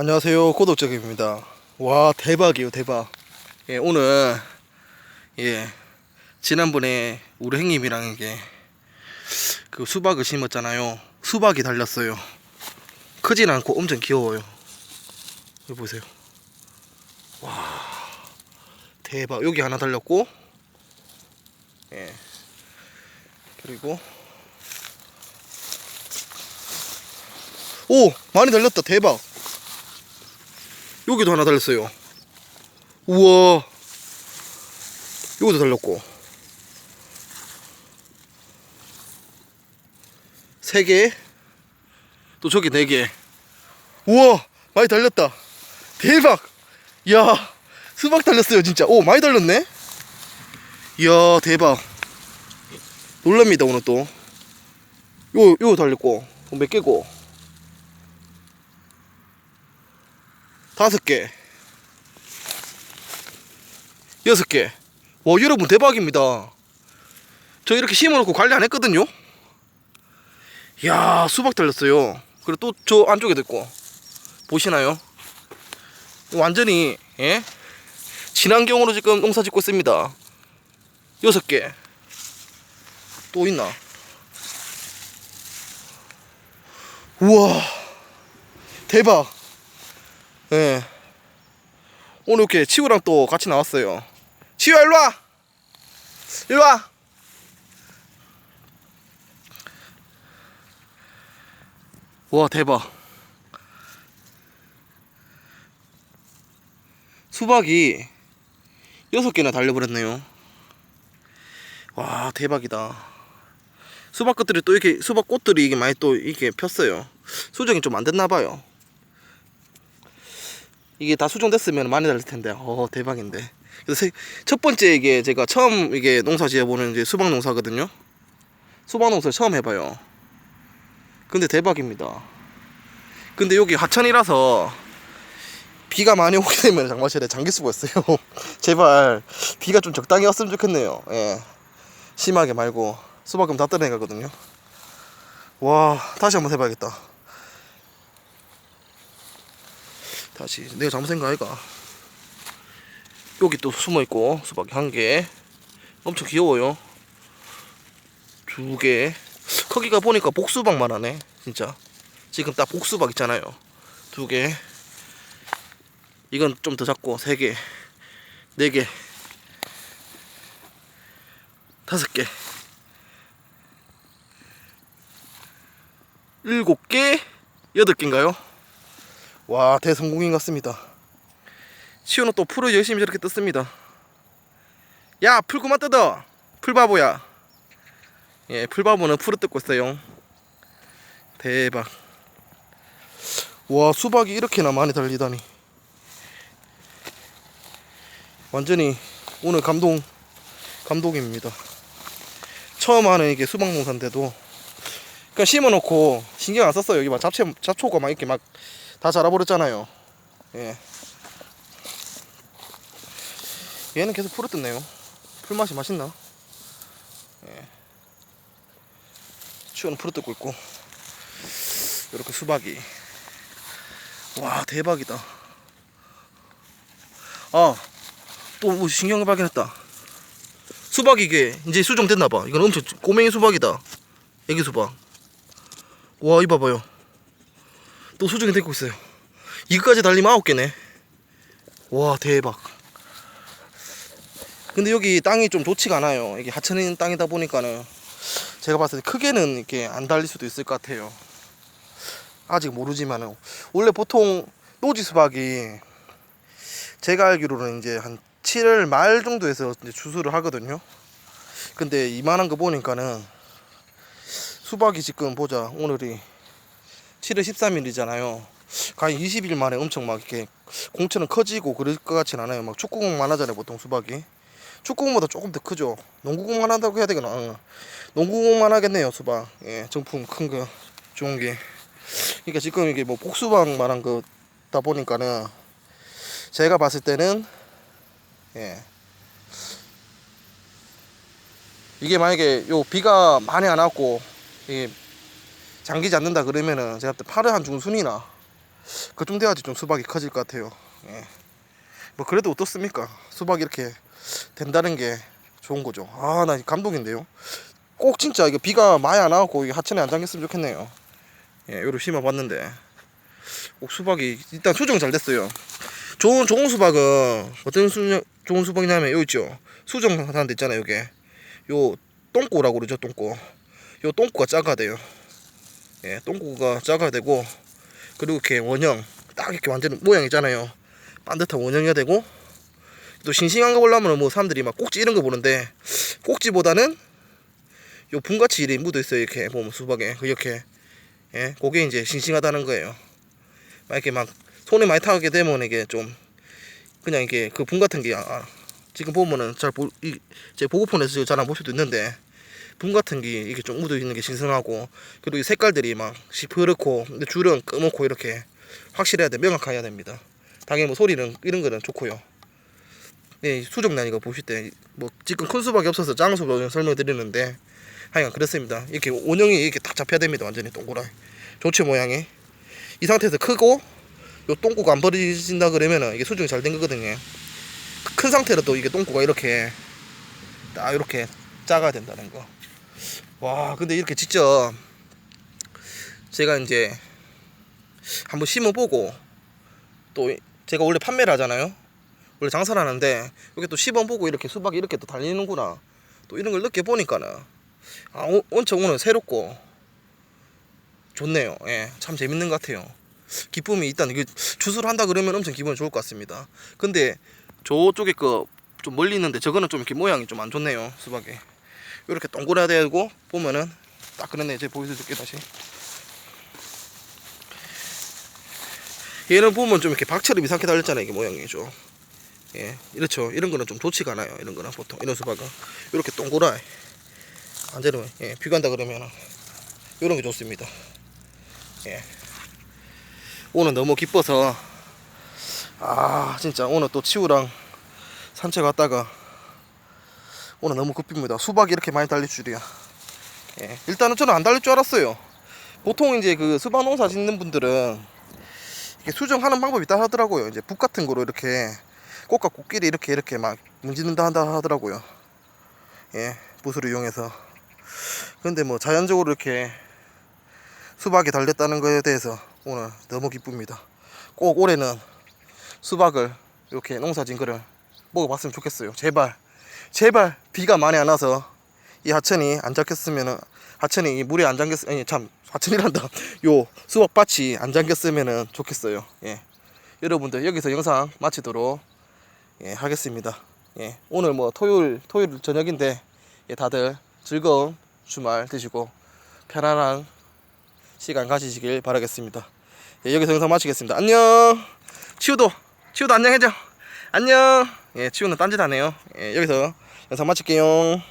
안녕하세요. 고독적입니다. 와 대박이에요 대박. 예 오늘 예 지난번에 우리 형님이랑 이게 그 수박을 심었잖아요. 수박이 달렸어요. 크진 않고 엄청 귀여워요. 여기 보세요. 와 대박. 여기 하나 달렸고 예. 그리고 오 많이 달렸다. 대박 여기도 하나 달렸어요. 우와. 여기도 달렸고. 세 개. 또 저기 네 개. 우와. 많이 달렸다. 대박. 야 수박 달렸어요, 진짜. 오, 많이 달렸네. 이야, 대박. 놀랍니다, 오늘 또. 요, 요 달렸고. 어, 몇 개고. 다섯 개, 여섯 개. 와, 여러분 대박입니다. 저 이렇게 심어놓고 관리 안 했거든요. 이야, 수박 달렸어요. 그리고 또 저 안쪽에도 있고. 보시나요? 완전히, 예? 친환경으로 지금 농사 짓고 있습니다. 여섯 개. 또 있나? 우와. 대박. 예. 오늘 이렇게 치우랑 또 같이 나왔어요. 치우야 일로 와. 일로 와. 와 대박. 수박이 여섯 개나 달려버렸네요. 와 대박이다. 수박 것들이 또 이렇게 수박 꽃들이 이게 많이 또 이렇게 폈어요. 수정이 좀 안 됐나 봐요. 이게 다 수정됐으면 많이 달릴 텐데. 어 대박인데. 그래서 세- 첫 번째 이게 제가 처음 이게 농사 지어보는 이제 수박 농사거든요. 수박 농사를 처음 해봐요. 근데 대박입니다. 근데 여기 하천이라서 비가 많이 오게 되면 장마철에 수가 있어요. 제발 비가 좀 적당히 왔으면 좋겠네요. 예. 심하게 말고 수박금 다 떠내가거든요. 와 다시 한번 해봐야겠다 다시 내가 잘못한 거 아이가. 여기 또 숨어 있고 수박이 한개. 엄청 귀여워요. 두개. 크기가 보니까 복수박만 하네 진짜. 지금 딱 복수박 있잖아요. 두 개. 이건 좀 더 작고 세개 네개. 다섯 개. 일곱 개? 여덟 개인가요? 와 대성공인 것 같습니다. 시오는 또 풀을 열심히 저렇게 뜯습니다. 야 풀 그만 뜯어. 풀바보야. 예 풀바보는 풀을 뜯고 있어요. 대박. 와 수박이 이렇게나 많이 달리다니. 완전히 오늘 감동 감동입니다. 처음 하는 이게 수박 농사인데도. 그냥 심어놓고 신경 안 썼어요. 여기 막 잡채 잡초가 막 이렇게 막 다 자라버렸잖아요. 예. 얘는 계속 풀을 뜯네요. 풀 맛이 맛있나? 예. 추우는 풀을 뜯고 있고. 이렇게 수박이. 와 대박이다. 아, 또뭐 신경을 발견했다. 수박이 이게 이제 수정됐나봐. 이건 엄청 꼬맹이 수박이다. 애기 수박. 와, 이 봐봐요. 또 수정이 되고 있어요. 이거까지 달리면 아홉 개네. 와 대박. 근데 여기 땅이 좀 좋지가 않아요. 이게 있는 땅이다 보니까는 제가 봤을 때 크게는 이렇게 안 달릴 수도 있을 것 같아요. 아직 모르지만은 원래 보통 노지 수박이 제가 알기로는 이제 한 7월 말 정도에서 이제 추수를 하거든요. 근데 이만한 거 보니까는 수박이 지금 보자 오늘이 7월 13일이잖아요. 과연 20일 만에 엄청 막 이렇게 공처럼 커지고 그럴 것 같진 않아요. 막 축구공만 하잖아요, 보통 수박이. 축구공보다 조금 더 크죠. 농구공만 한다고 해야 되겠나? 어. 농구공만 하겠네요, 수박. 예, 정품 큰 거, 좋은 게. 그러니까 지금 이게 뭐 복수박만한 거다 보니까는 제가 봤을 때는 예. 이게 만약에 요 비가 많이 안 왔고 이게 잠기지 않는다 그러면은 제가 또 8월 한 중순이나 그쯤 돼야지 좀 수박이 커질 것 같아요. 예. 뭐 그래도 어떻습니까? 수박이 이렇게 된다는 게 좋은 거죠. 아, 나 감동인데요. 꼭 진짜 이거 비가 많이 안 와갖고 하천에 안 잠겼으면 좋겠네요. 예, 요로 심어봤는데 꼭 수박이 일단 수정 잘 됐어요. 좋은 좋은 수박은 어떤 수, 좋은 수박이냐면 요 있죠. 수정 하는 데 있잖아요. 요게 요 똥꼬라고 그러죠. 똥꼬. 요 똥꼬가 작아야 돼요. 예, 똥꼬가 작아야 되고 그리고 이렇게 원형 딱 이렇게 완전 모양 있잖아요. 반듯한 원형이어야 되고 또 싱싱한 거 보려면 뭐 사람들이 막 꼭지 이런 거 보는데 꼭지보다는 요 분같이 이렇게 묻어 있어요. 이렇게 보면 수박에 그 이렇게 예, 그게 이제 싱싱하다는 거예요. 막 이렇게 막 손에 많이 타게 되면 이게 좀 그냥 이게 그 분 같은 게 아, 지금 보면은 잘 보 이 제 보고폰에서 잘 안 볼 수도 있는데 분 같은 게 이게 좀 묻어 있는 게 신선하고 그리고 이 색깔들이 막 시퍼렇고 근데 줄은 검고 이렇게 확실해야 돼 명확해야 해야 됩니다. 당연히 뭐 소리는 이런 거는 좋고요. 예, 수정란 이거 보실 때 뭐 지금 큰 수박이 없어서 작은 수박 설명드리는데 하여간 그렇습니다. 이렇게 원형이 이렇게 딱 잡혀야 됩니다. 완전히 동그랗게 조치 모양이 이 상태에서 크고 요 똥꼬가 안 벌어진다 그러면은 이게 수정이 잘 된 거거든요. 큰 상태로도 이게 똥꼬가 이렇게 딱 이렇게 작아야 된다는 거. 와, 근데 이렇게 직접 제가 이제 한번 심어보고 또 제가 원래 판매를 하잖아요. 원래 장사를 하는데 여기 또 시범보고 이렇게 수박이 이렇게 또 달리는구나. 또 이런 걸 느껴보니까는 아, 오- 엄청 오늘 새롭고 좋네요. 예, 참 재밌는 것 같아요. 기쁨이 일단 이게 주술을 한다 그러면 엄청 기분이 좋을 것 같습니다. 근데 저쪽에 그 좀 멀리 있는데 저거는 좀 이렇게 모양이 좀 안 좋네요. 수박이 이렇게 동그래야 되고 보면은 딱 그랬네. 이제 보여줄게 다시. 얘는 보면 좀 이렇게 박처럼 이상하게 달렸잖아요. 이게 모양이 좀. 예, 이렇죠. 이런 거는 좀 좋지가 않아요. 이런 거는 보통 이런 수박은 이렇게 동그라. 완전히 예, 비간다 그러면은 이런 게 좋습니다. 예. 오늘 너무 기뻐서 아 진짜 오늘 또 치우랑 산책 갔다가 오늘 너무 급입니다. 수박이 이렇게 많이 달릴 줄이야. 예. 일단은 저는 안 달릴 줄 알았어요. 보통 이제 그 수박 농사 짓는 분들은 이렇게 수정하는 방법이 있다 하더라고요. 이제 북 같은 거로 이렇게 꽃과 꽃끼리 이렇게 이렇게 막 문지른다 한다 하더라고요. 예, 붓을 이용해서. 근데 뭐 자연적으로 이렇게 수박이 달렸다는 거에 대해서 오늘 너무 기쁩니다. 꼭 올해는 수박을 이렇게 농사진 거를 먹어봤으면 좋겠어요. 제발, 제발 비가 많이 안 와서 이 하천이 안 잠겼으면은 하천이 이 물에 안 잠겼 아니 참 하천이란다. 요 수박밭이 안 잠겼으면은 좋겠어요. 예. 여러분들 여기서 영상 마치도록 예, 하겠습니다. 예. 오늘 뭐 토요일 토요일 저녁인데 예, 다들 즐거운 주말 되시고 편안한 시간 가지시길 바라겠습니다. 예, 여기서 영상 마치겠습니다. 안녕. 치우도 치우도 안녕 해줘. 안녕. 예, 치우는 딴짓 하네요. 예, 여기서 영상 마칠게요.